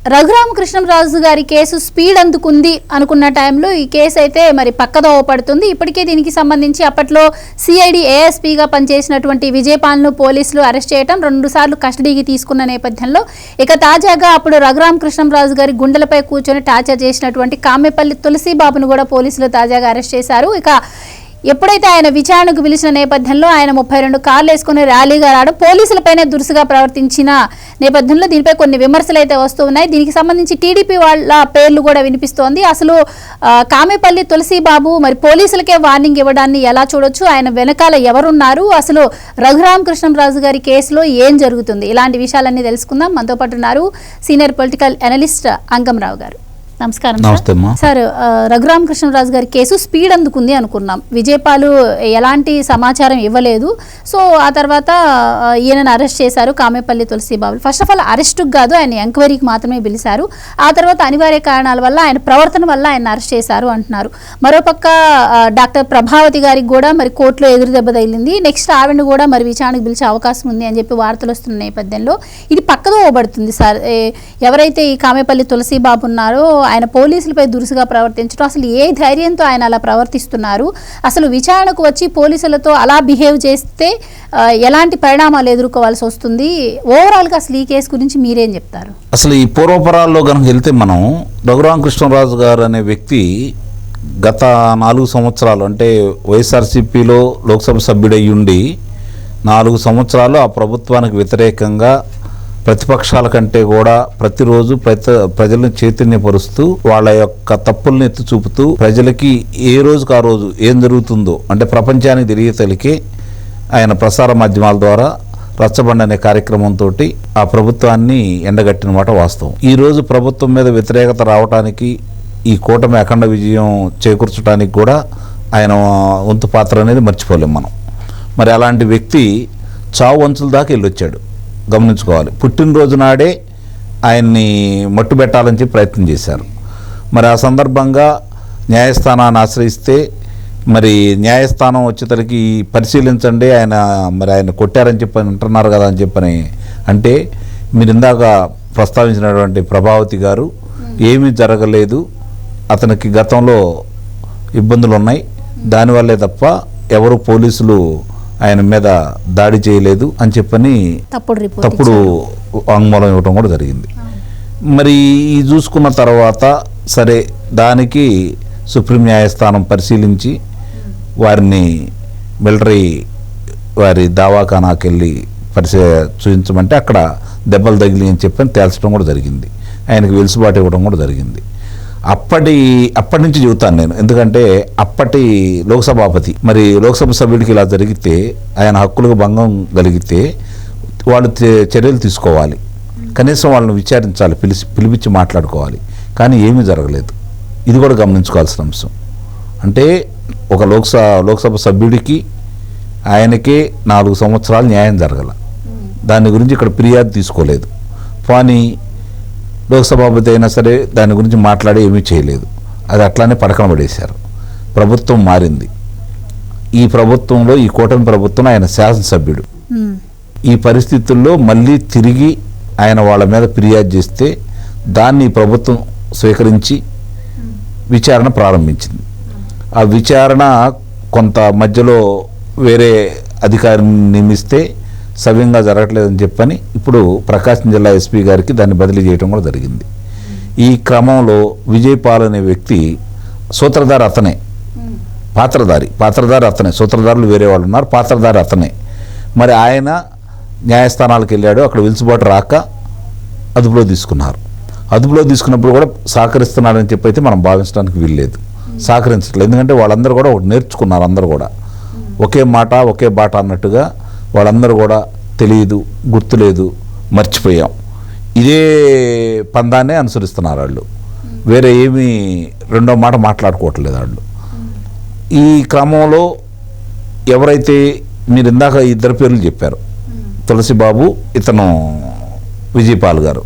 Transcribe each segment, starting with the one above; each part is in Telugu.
రఘురామకృష్ణరాజు గారి కేసు స్పీడ్ అందుకుంది అనుకున్న టైంలో ఈ కేసు అయితే మరి పక్కదోవ పడుతుంది. ఇప్పటికే దీనికి సంబంధించి అప్పట్లో సిఐడి ఏఎస్పీగా పనిచేసినటువంటి విజయపాల్ను పోలీసులు అరెస్ట్ చేయడం రెండు సార్లు కస్టడీకి తీసుకున్న నేపథ్యంలో ఇక తాజాగా అప్పుడు రఘురామకృష్ణరాజు గారి గుండెలపై కూర్చొని టార్చర్ చేసినటువంటి కామెపల్లి తులసిబాబును కూడా పోలీసులు తాజాగా అరెస్ట్ చేశారు. ఇక ఎప్పుడైతే ఆయన విచారణకు పిలిచిన నేపథ్యంలో ఆయన ముప్పై రెండు కార్లు వేసుకుని ర్యాలీగా రావడం పోలీసులపైనే దురుసుగా ప్రవర్తించిన నేపథ్యంలో దీనిపై కొన్ని విమర్శలు అయితే వస్తూ ఉన్నాయి దీనికి సంబంధించి టీడీపీ వాళ్ళ పేర్లు కూడా వినిపిస్తోంది. అసలు కామేపల్లి కామెపల్లి తులసిబాబు మరి పోలీసులకే వార్నింగ్ ఇవ్వడాన్ని ఎలా చూడొచ్చు? ఆయన వెనకాల ఎవరున్నారు? అసలు రఘురామ కృష్ణరాజు గారి కేసులో ఏం జరుగుతుంది? ఇలాంటి విషయాలన్నీ తెలుసుకుందాం. మనతో పాటు ఉన్నారు సీనియర్ పొలిటికల్ అనలిస్ట్ అంగంరావు గారు. నమస్కారం సార్. నమస్తే రఘురామ కృష్ణరాజు గారి కేసు స్పీడ్ అందుకుంది అనుకున్నాం. విజయపాలు ఎలాంటి సమాచారం ఇవ్వలేదు. సో ఆ తర్వాత ఈయనను అరెస్ట్ చేశారు Kamepalli Tulasibabu first of all అరెస్ట్కి కాదు ఆయన ఎంక్వైరీకి మాత్రమే పిలిచారు. ఆ తర్వాత అనివార్య కారణాల వల్ల ఆయన ప్రవర్తన వల్ల ఆయన అరెస్ట్ చేశారు అంటున్నారు. మరోపక్క డాక్టర్ ప్రభావతి గారికి కూడా మరి కోర్టులో ఎదురు దెబ్బ తగిలింది. నెక్స్ట్ ఆవిడని కూడా మరి విచారణకు పిలిచే అవకాశం ఉంది అని చెప్పి వార్తలు వస్తున్న నేపథ్యంలో ఇది పక్కదో పడుతుంది సార్. ఎవరైతే ఈ కామేపల్లి తులసిబాబు ఉన్నారో ఆయన పోలీసులపై దురుసుగా ప్రవర్తించడం అసలు ఏ ధైర్యంతో ఆయన అలా ప్రవర్తిస్తున్నారు? అసలు విచారణకు వచ్చి పోలీసులతో అలా బిహేవ్ చేస్తే ఎలాంటి పరిణామాలు ఎదుర్కోవాల్సి వస్తుంది? ఓవరాల్గా అసలు ఈ కేసు గురించి మీరేం చెప్తారు? అసలు ఈ పూర్వపరాల్లో కనుక వెళ్తే మనం రఘురామకృష్ణరాజు గారు అనే వ్యక్తి గత నాలుగు సంవత్సరాలు అంటే వైఎస్ఆర్సీపీలో లోక్సభ సభ్యుడై ఉండి నాలుగు సంవత్సరాలు ఆ ప్రభుత్వానికి వ్యతిరేకంగా ప్రతిపక్షాల కంటే కూడా ప్రతిరోజు ప్రతి ప్రజలను చైతన్యపరుస్తూ వాళ్ళ యొక్క తప్పుల్ని ఎత్తి చూపుతూ ప్రజలకి ఏ రోజుకు ఆ రోజు ఏం జరుగుతుందో అంటే ప్రపంచానికి తెలియతలికే ఆయన ప్రసార మాధ్యమాల ద్వారా రచ్చబండ అనే కార్యక్రమంతో ఆ ప్రభుత్వాన్ని ఎండగట్టిన మాట వాస్తవం. ఈ రోజు ప్రభుత్వం మీద వ్యతిరేకత రావడానికి ఈ కూటమి అఖండ విజయం చేకూర్చడానికి కూడా ఆయన వంతు పాత్ర అనేది మర్చిపోలేం మనం. మరి అలాంటి వ్యక్తి చావు అంచుల దాకా వెళ్ళొచ్చాడు. గమనించుకోవాలి. పుట్టినరోజు నాడే ఆయన్ని మట్టుబెట్టాలని చెప్పి ప్రయత్నం చేశారు. మరి ఆ సందర్భంగా న్యాయస్థానాన్ని ఆశ్రయిస్తే మరి న్యాయస్థానం వచ్చేసరికి పరిశీలించండి ఆయన మరి ఆయన కొట్టారని చెప్పి అంటున్నారు కదా అని చెప్పని అంటే మీరు ఇందాక ప్రస్తావించినటువంటి ప్రభావతి గారు ఏమీ జరగలేదు. అతనికి గతంలో ఇబ్బందులు ఉన్నాయి దానివల్లే తప్ప ఎవరు పోలీసులు ఆయన మీద దాడి చేయలేదు అని చెప్పని తప్పుడు వాంగ్మూలం ఇవ్వటం కూడా జరిగింది. మరి ఈ చూసుకున్న తర్వాత సరే దానికి సుప్రీం న్యాయస్థానం పరిశీలించి వారిని మిలిటరీ వారి దవాఖానాకి వెళ్ళి పరిశీ చూపించమంటే అక్కడ దెబ్బలు తగిలి అని చెప్పని తేల్చడం కూడా జరిగింది. ఆయనకి వెలుసుబాటు ఇవ్వడం కూడా జరిగింది. అప్పటి అప్పటి నుంచి చెబుతాను నేను. ఎందుకంటే అప్పటి లోక్సభాపతి మరి లోక్సభ సభ్యుడికి ఇలా జరిగితే ఆయన హక్కులకు భంగం కలిగితే వాళ్ళు చర్యలు తీసుకోవాలి. కనీసం వాళ్ళని విచారించాలి పిలిచి పిలిపించి మాట్లాడుకోవాలి. కానీ ఏమీ జరగలేదు. ఇది కూడా గమనించుకోవాల్సిన అంశం. అంటే ఒక లోక్సభ లోక్సభ సభ్యుడికి ఆయనకే నాలుగు సంవత్సరాలు న్యాయం జరగల. దాని గురించి ఇక్కడ ఫిర్యాదు తీసుకోలేదు. కానీ లోక్సభాపతి అయినా సరే దాని గురించి మాట్లాడి ఏమీ చేయలేదు. అది అట్లానే పడకన పడేశారు. ప్రభుత్వం మారింది. ఈ ప్రభుత్వంలో ఈ కూటమి ప్రభుత్వం ఆయన శాసనసభ్యుడు. ఈ పరిస్థితుల్లో మళ్ళీ తిరిగి ఆయన వాళ్ళ మీద ఫిర్యాదు చేస్తే దాన్ని ప్రభుత్వం స్వీకరించి విచారణ ప్రారంభించింది. ఆ విచారణ కొంత మధ్యలో వేరే అధికారిని నియమిస్తే సవ్యంగా జరగట్లేదని చెప్పని ఇప్పుడు ప్రకాశం జిల్లా ఎస్పీ గారికి దాన్ని బదిలీ చేయడం కూడా జరిగింది. ఈ క్రమంలో విజయపాల్ అనే వ్యక్తి సూత్రధారి అతనే. పాత్రధారి పాత్రధారి అతనే. సూత్రధారులు వేరే వాళ్ళు ఉన్నారు పాత్రధారి అతనే. మరి ఆయన న్యాయస్థానాలకు వెళ్ళాడు అక్కడ వెలుసుబాటు రాక అదుపులో తీసుకున్నారు. అదుపులో తీసుకున్నప్పుడు కూడా సహకరిస్తున్నారని చెప్పి అయితే మనం భావించడానికి వీల్లేదు. సహకరించట్లేదు. ఎందుకంటే వాళ్ళందరూ కూడా ఒకటి నేర్చుకున్నారు అందరూ కూడా. ఒకే మాట ఒకే బాట అన్నట్టుగా వాళ్ళందరూ కూడా తెలియదు గుర్తులేదు మర్చిపోయాం. ఇదే పందాన్నే అనుసరిస్తున్నారు వాళ్ళు. వేరే ఏమీ రెండో మాట మాట్లాడుకోవట్లేదు వాళ్ళు. ఈ క్రమంలో ఎవరైతే మీరు ఇందాక ఇద్దరు పేర్లు చెప్పారు తులసిబాబు ఇతను విజయపాల్ గారు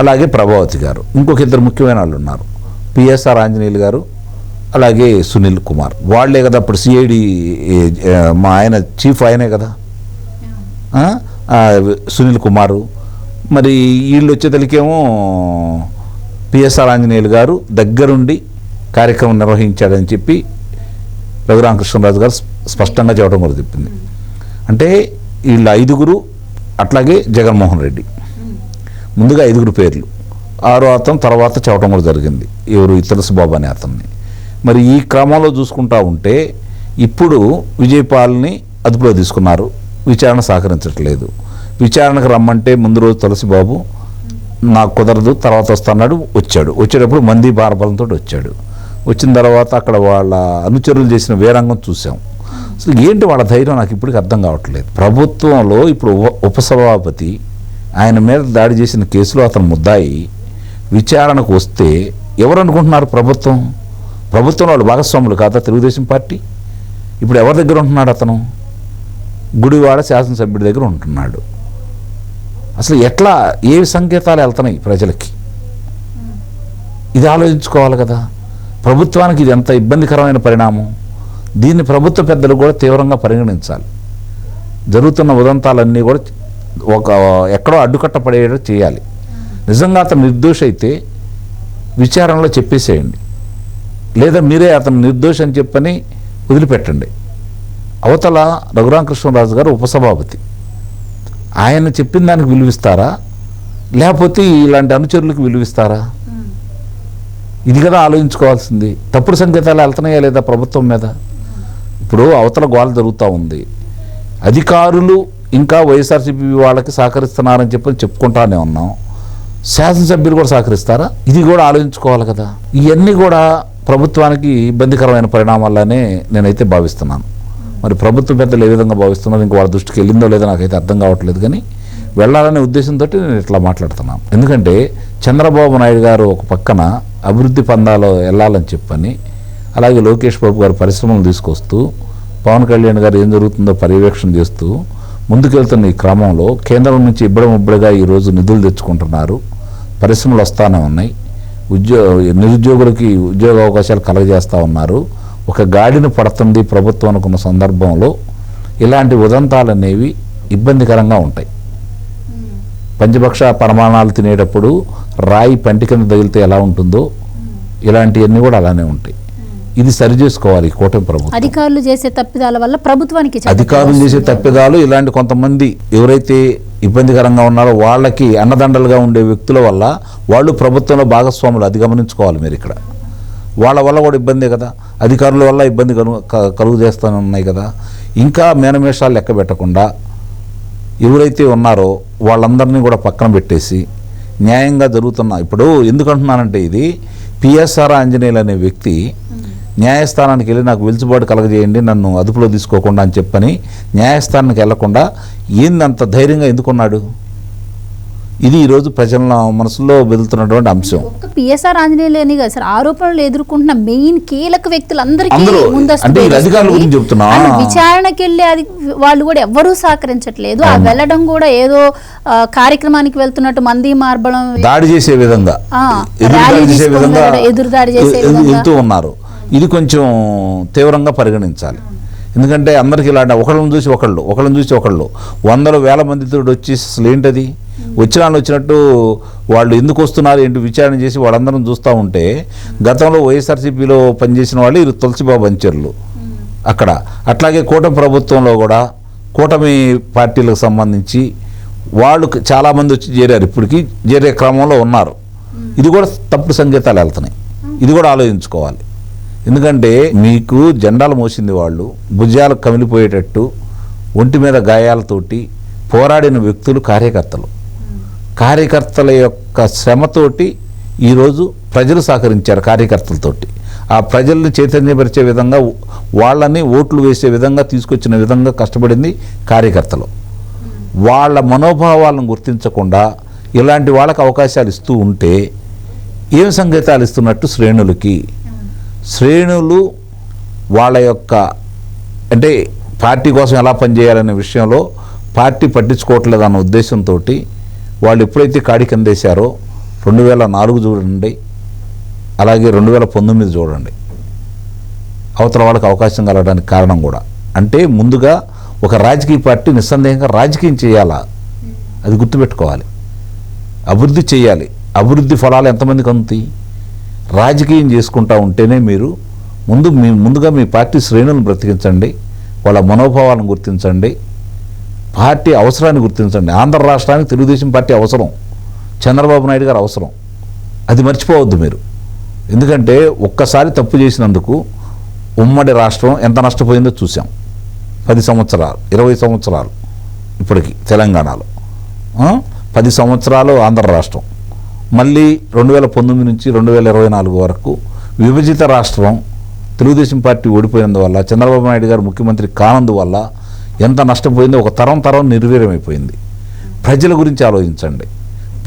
అలాగే ప్రభావతి గారు ఇంకొక ఇద్దరు ముఖ్యమైన వాళ్ళు ఉన్నారు. పిఎస్ఆర్ ఆంజనేయులు గారు అలాగే సునీల్ కుమార్. వాళ్ళే కదా అప్పుడు సిఐడి మా ఆయన చీఫ్ ఆయనే కదా. సునీల్ కుమారు. మరి వీళ్ళు వచ్చేతలకేమో పిఎస్ఆర్ ఆంజనేయులు గారు దగ్గరుండి కార్యక్రమం నిర్వహించాడని చెప్పి రఘురామకృష్ణరాజు గారు స్పష్టంగా చెప్పడం కూడా చెప్పింది. అంటే వీళ్ళ ఐదుగురు అట్లాగే జగన్మోహన్ రెడ్డి. ముందుగా ఐదుగురు పేర్లు. ఆరో అతను తర్వాత చెప్పడం కూడా జరిగింది. ఎవరు? ఈ బాబు అనే అతన్ని. మరి ఈ క్రమంలో చూసుకుంటా ఉంటే ఇప్పుడు విజయపాల్ని అదుపులో తీసుకున్నారు. విచారణ సహకరించట్లేదు. విచారణకు రమ్మంటే ముందు రోజు తులసి బాబు నాకు కుదరదు తర్వాత వస్తున్నాడు వచ్చాడు. వచ్చేటప్పుడు మంది బారబలంతో వచ్చాడు. వచ్చిన తర్వాత అక్కడ వాళ్ళ అనుచరులు చేసిన వేరంగం చూసాం. అసలు ఏంటి వాళ్ళ ధైర్యం? నాకు ఇప్పటికి అర్థం కావట్లేదు. ప్రభుత్వంలో ఇప్పుడు ఉప ఉపసభాపతి ఆయన మీద దాడి చేసిన కేసులో అతను ముద్దాయి విచారణకు వస్తే ఎవరు అనుకుంటున్నారు ప్రభుత్వం? ప్రభుత్వం వాళ్ళు భాగస్వాములు కాదా తెలుగుదేశం పార్టీ? ఇప్పుడు ఎవరి దగ్గర ఉంటున్నాడు అతను? గుడివాడ శాసనసభ్యుడి దగ్గర ఉంటున్నాడు. అసలు ఎట్లా ఏ సంకేతాలు వెళ్తున్నాయి ప్రజలకి? ఇది ఆలోచించుకోవాలి కదా. ప్రభుత్వానికి ఇది ఎంత ఇబ్బందికరమైన పరిణామం. దీన్ని ప్రభుత్వ పెద్దలు కూడా తీవ్రంగా పరిగణించాలి. జరుగుతున్న ఉదంతాలన్నీ కూడా ఒక ఎక్కడో అడ్డుకట్ట పడేటట్టు చేయాలి. నిజంగా అతను నిర్దోషి అయితే విచారణలో చెప్పేసేయండి. లేదా మీరే అతను నిర్దోషం అని చెప్పని వదిలిపెట్టండి. అవతల రఘురామకృష్ణరాజు గారు ఉపసభాపతి. ఆయన చెప్పిన దానికి విలువిస్తారా? లేకపోతే ఇలాంటి అనుచరులకు విలువిస్తారా? ఇది కదా ఆలోచించుకోవాల్సింది. తప్పుడు సంకేతాలు వెళ్తున్నాయా లేదా ప్రభుత్వం మీద? ఇప్పుడు అవతల గోల జరుగుతూ ఉంది. అధికారులు ఇంకా వైఎస్ఆర్సీపీ వాళ్ళకి సహకరిస్తున్నారని చెప్పి చెప్పుకుంటానే ఉన్నాం. శాసనసభ్యులు కూడా సహకరిస్తారా? ఇది కూడా ఆలోచించుకోవాలి కదా. ఇవన్నీ కూడా ప్రభుత్వానికి ఇబ్బందికరమైన పరిణామాలనే నేనైతే భావిస్తున్నాను. మరి ప్రభుత్వ పెద్దలు ఏ విధంగా భావిస్తున్నారు ఇంక వాళ్ళ దృష్టికి వెళ్ళిందో లేదో నాకైతే అర్థం కావట్లేదు కానీ వెళ్ళాలనే ఉద్దేశంతో నేను ఇట్లా మాట్లాడుతున్నాను. ఎందుకంటే చంద్రబాబు నాయుడు గారు ఒక పక్కన అభివృద్ధి పందాలో వెళ్ళాలని చెప్పని అలాగే లోకేష్ బాబు గారు పరిశ్రమలు తీసుకొస్తూ పవన్ కళ్యాణ్ గారు ఏం జరుగుతుందో పర్యవేక్షణ చేస్తూ ముందుకెళ్తున్న ఈ క్రమంలో కేంద్రం నుంచి ఇబ్బడం ఇబ్బడిగా ఈరోజు నిధులు తెచ్చుకుంటున్నారు. పరిశ్రమలు వస్తానే ఉన్నాయి. ఉద్యో నిరుద్యోగులకి ఉద్యోగ అవకాశాలు కలగజేస్తూ ఉన్నారు. ఒక గాడిని పడుతుంది ప్రభుత్వం అనుకున్న సందర్భంలో ఇలాంటి ఉదంతాలు అనేవి ఇబ్బందికరంగా ఉంటాయి. పంచపక్ష పరమాణాలు తినేటప్పుడు రాయి పంటి కింద తగిలితే ఎలా ఉంటుందో ఇలాంటివన్నీ కూడా అలానే ఉంటాయి. ఇది సరి చేసుకోవాలి కూటమి ప్రభుత్వం. అధికారులు చేసే తప్పిదాల వల్ల ప్రభుత్వానికి అధికారులు చేసే. తప్పిదాలు ఇలాంటి కొంతమంది ఎవరైతే ఇబ్బందికరంగా ఉన్నారో వాళ్ళకి అన్నదండలుగా ఉండే వ్యక్తుల వల్ల వాళ్ళు ప్రభుత్వంలో భాగస్వాములు అది గమనించుకోవాలి మీరు ఇక్కడ. వాళ్ళ వల్ల కూడా ఇబ్బందే కదా. అధికారుల వల్ల ఇబ్బంది కను క- కలుగు ఉన్నాయి కదా. ఇంకా మేనమేషాలు లెక్క పెట్టకుండా ఎవరైతే ఉన్నారో వాళ్ళందరినీ కూడా పక్కన పెట్టేసి న్యాయంగా జరుగుతున్న ఇప్పుడు ఎందుకంటున్నానంటే ఇది పిఎస్ఆర్ ఆంజనేయులు అనే వ్యక్తి న్యాయస్థానానికి వెళ్ళి నాకు వెలుచుబాటు కలగజేయండి నన్ను అదుపులో తీసుకోకుండా అని చెప్పని న్యాయస్థానానికి వెళ్ళకుండా ఏందంత ధైర్యంగా ఎందుకున్నాడు? ఇది ఈరోజు ప్రజల మనసులో వెళ్తున్నటువంటి అంశం. పిఎస్ఆర్ ఆంజనేయులేని కదా సార్ ఆరోపణలు ఎదుర్కొంటున్న మెయిన్ కీలక వ్యక్తులందరికీ అందరూ, ముందస్తు అంటే వీళ్ళ బెయిల్ అధికారుల. గురించి చెప్తున్నా. విచారణకి వెళ్ళి అది వాళ్ళు కూడా ఎవ్వరూ సహకరించట్లేదు. ఆ వెళ్ళడం కూడా ఏదో కార్యక్రమానికి వెళ్తున్నట్టు మంది మార్బలం దాడి చేసే విధంగా. ఎదురు దాడి చేసే తీసుకొని విధంగా వెళ్ళడం, ఎదురు దాడి చేసే. వెళ్తూ ఉన్నారు. ఇది కొంచెం తీవ్రంగా పరిగణించాలి. ఎందుకంటే అందరికి ఇలాంటి ఒకళ్ళని చూసి ఒకళ్ళు ఒకళ్ళని చూసి ఒకళ్ళు. వందల వేల మందితో వచ్చి అసలు ఏంటది? వచ్చిన వచ్చినట్టు వాళ్ళు ఎందుకు వస్తున్నారు ఏంటి విచారణ చేసి వాళ్ళందరం చూస్తూ ఉంటే గతంలో వైఎస్ఆర్సీపీలో పనిచేసిన వాళ్ళు వీరు తులసిబాబు అంచర్లు. అక్కడ. అట్లాగే కూటమి ప్రభుత్వంలో కూడా కూటమి పార్టీలకు సంబంధించి వాళ్ళు చాలామంది వచ్చి చేరారు. ఇప్పటికీ చేరే క్రమంలో ఉన్నారు. ఇది కూడా తప్పుడు సంకేతాలు వెళ్తున్నాయి. ఇది కూడా ఆలోచించుకోవాలి. ఎందుకంటే మీకు జెండాలు మోసింది వాళ్ళు భుజాలు కమిలిపోయేటట్టు ఒంటి మీద గాయాలతోటి పోరాడిన వ్యక్తులు కార్యకర్తలు. కార్యకర్తల యొక్క శ్రమతోటి ఈరోజు ప్రజలు సహకరించారు కార్యకర్తలతోటి. ఆ ప్రజల్ని చైతన్యపరిచే విధంగా వాళ్ళని ఓట్లు వేసే విధంగా తీసుకొచ్చిన విధంగా కష్టపడింది కార్యకర్తలు. వాళ్ళ మనోభావాలను గుర్తించకుండా ఇలాంటి వాళ్ళకి అవకాశాలు ఇస్తూ ఉంటే ఏం సంకేతాలు ఇస్తున్నట్టు శ్రేణులకి? శ్రేణులు వాళ్ళ యొక్క అంటే పార్టీ కోసం ఎలా పనిచేయాలనే విషయంలో పార్టీ పట్టించుకోవట్లేదన్న ఉద్దేశంతో వాళ్ళు ఎప్పుడైతే కాడి కిందేశారో రెండు వేల నాలుగు చూడండి అలాగే రెండు వేల పంతొమ్మిది చూడండి. అవతల వాళ్ళకి అవకాశం కలగడానికి కారణం కూడా. అంటే ముందుగా ఒక రాజకీయ పార్టీ నిస్సందేహంగా రాజకీయం చేయాలా? అది గుర్తుపెట్టుకోవాలి. అభివృద్ధి చేయాలి. అభివృద్ధి ఫలాలు ఎంతమందికి అందుతాయి? రాజకీయం చేసుకుంటా ఉంటేనే మీరు ముందు మీ ముందుగా మీ పార్టీ శ్రేణులను బ్రతికించండి. వాళ్ళ మనోభావాలను గుర్తించండి. పార్టీ అవసరాన్ని గుర్తించండి. ఆంధ్ర రాష్ట్రానికి తెలుగుదేశం పార్టీ అవసరం. చంద్రబాబు నాయుడు గారు అవసరం. అది మర్చిపోవద్దు మీరు. ఎందుకంటే ఒక్కసారి తప్పు చేసినందుకు ఉమ్మడి రాష్ట్రం ఎంత నష్టపోయిందో చూసాం పది సంవత్సరాలు ఇరవై సంవత్సరాలు ఇప్పటికి తెలంగాణలో. పది సంవత్సరాలు ఆంధ్ర రాష్ట్రం. మళ్ళీ రెండు వేల పంతొమ్మిది నుంచి రెండు వేల ఇరవై నాలుగు వరకు విభజిత రాష్ట్రం తెలుగుదేశం పార్టీ ఓడిపోయినందువల్ల చంద్రబాబు నాయుడు గారు ముఖ్యమంత్రి కానందువల్ల ఎంత నష్టపోయిందో ఒక తరం తరం నిర్వీర్యమైపోయింది. ప్రజల గురించి ఆలోచించండి.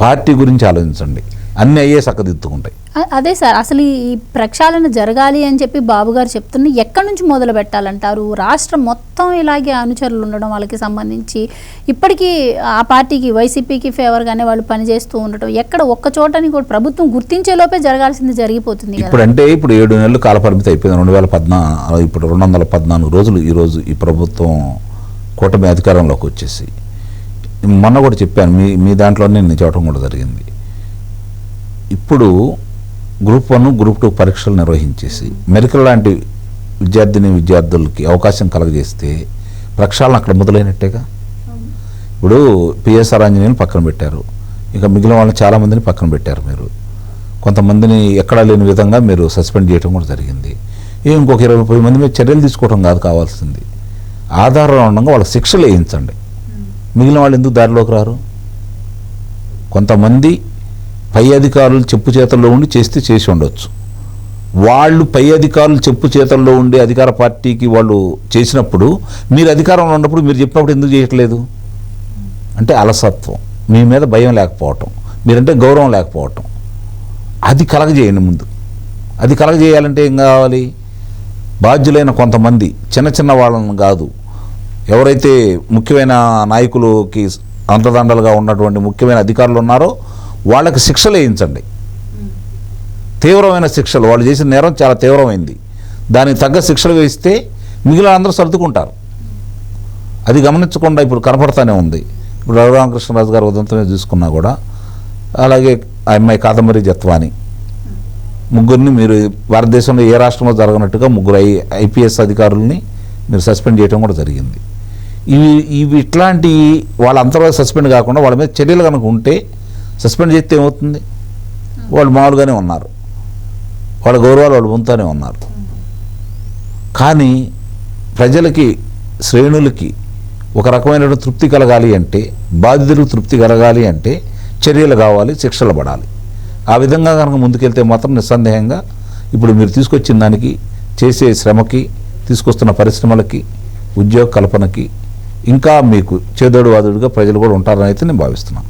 పార్టీ గురించి ఆలోచించండి. అన్నీ అయ్యే చక్కదిద్దుకుంటాయి అదే సార్ అసలు ఈ ప్రక్షాళన జరగాలి అని చెప్పి బాబు గారు చెప్తున్న ఎక్కడి నుంచి మొదలు పెట్టాలంటారు? రాష్ట్రం మొత్తం ఇలాగే అనుచరులు ఉండడం వాళ్ళకి సంబంధించి ఇప్పటికీ ఆ పార్టీకి వైసీపీకి ఫేవర్గానే వాళ్ళు పనిచేస్తూ ఉండటం ఎక్కడ ఒక్క చోటని కూడా ప్రభుత్వం గుర్తించే లోపే జరగాల్సింది జరిగిపోతుంది ఇప్పుడు అంటే ఇప్పుడు ఏడు నెలలు కాలపరిమితి అయిపోయింది. రెండు వేల పద్నా ఇప్పుడు రెండు వందల పద్నాలుగు రోజులు ఈరోజు ఈ ప్రభుత్వం కూటమి అధికారంలోకి వచ్చేసి. మొన్న కూడా చెప్పాను మీ మీ దాంట్లోనే నేను చెప్పడం కూడా జరిగింది. ఇప్పుడు గ్రూప్ వన్ గ్రూప్ టూ పరీక్షలు నిర్వహించేసి మెడికల్ లాంటి విద్యార్థిని విద్యార్థులకి అవకాశం కలగజేస్తే ప్రక్షాళన అక్కడ మొదలైనట్టేగా? ఇప్పుడు పిఎస్ఆర్ ఆంజనేయుని పక్కన పెట్టారు. ఇంకా మిగిలిన వాళ్ళని చాలామందిని పక్కన పెట్టారు మీరు. కొంతమందిని ఎక్కడా లేని విధంగా మీరు సస్పెండ్ చేయడం కూడా జరిగింది. ఇంకొక ఇరవై ముప్పై మంది మీద చర్యలు తీసుకోవడం కాదు కావాల్సింది. ఆధారం ఉండగా వాళ్ళకి శిక్షలు వేయించండి. మిగిలిన వాళ్ళు ఎందుకు దారిలోకి రారు? కొంతమంది పై అధికారులు చెప్పు చేతల్లో ఉండి చేస్తే చేసి ఉండొచ్చు. వాళ్ళు పై అధికారులు చెప్పు చేతల్లో ఉండి అధికార పార్టీకి వాళ్ళు చేసినప్పుడు మీరు అధికారంలో ఉన్నప్పుడు మీరు చెప్పినప్పుడు ఎందుకు చేయట్లేదు? అంటే అలసత్వం. మీ మీద భయం లేకపోవటం. మీరంటే గౌరవం లేకపోవటం. అది కలగజేయండి ముందు. అది కలగజేయాలంటే ఏం కావాలి? బాధ్యులైన కొంతమంది చిన్న చిన్న వాళ్ళని కాదు. ఎవరైతే ముఖ్యమైన నాయకులకి అంతదండలుగా ఉన్నటువంటి ముఖ్యమైన అధికారులు ఉన్నారో వాళ్ళకి శిక్షలు వేయించండి. తీవ్రమైన శిక్షలు. వాళ్ళు చేసిన నేరం చాలా తీవ్రమైంది. దానికి తగ్గ శిక్షలు వేస్తే మిగిలిన అందరూ సర్దుకుంటారు. అది గమనించకుండా ఇప్పుడు కనపడతానే ఉంది. ఇప్పుడు రఘురామకృష్ణరాజు గారు ఉదంతమే చూసుకున్నా కూడా అలాగే ఆ అమ్మాయి కాదంబరి జత్వాని. ముగ్గురిని మీరు భారతదేశంలో ఏ రాష్ట్రంలో జరగనట్టుగా ముగ్గురు ఐ ఐపీఎస్ అధికారుల్ని మీరు సస్పెండ్ చేయడం కూడా జరిగింది. ఇవి ఇవి ఇట్లాంటి వాళ్ళ అంతర్గత సస్పెండ్ కాకుండా వాళ్ళ మీద చర్యలు కనుక ఉంటే సస్పెండ్ చేస్తే ఏమవుతుంది? వాళ్ళు మామూలుగానే ఉన్నారు. వాళ్ళ గౌరవాలు వాళ్ళు పొందుతూనే ఉన్నారు. కానీ ప్రజలకి శ్రేణులకి ఒక రకమైన తృప్తి కలగాలి అంటే బాధితులకు తృప్తి కలగాలి అంటే చర్యలు కావాలి శిక్షలు పడాలి. ఆ విధంగా కనుక ముందుకెళ్తే మాత్రం నిస్సందేహంగా ఇప్పుడు మీరు తీసుకొచ్చిన దానికి చేసే శ్రమకి తీసుకొస్తున్న పరిశ్రమలకి ఉద్యోగ కల్పనకి ఇంకా మీకు చేదోడు వాదుడుగా ప్రజలు కూడా ఉంటారని అయితే నేను భావిస్తున్నాను.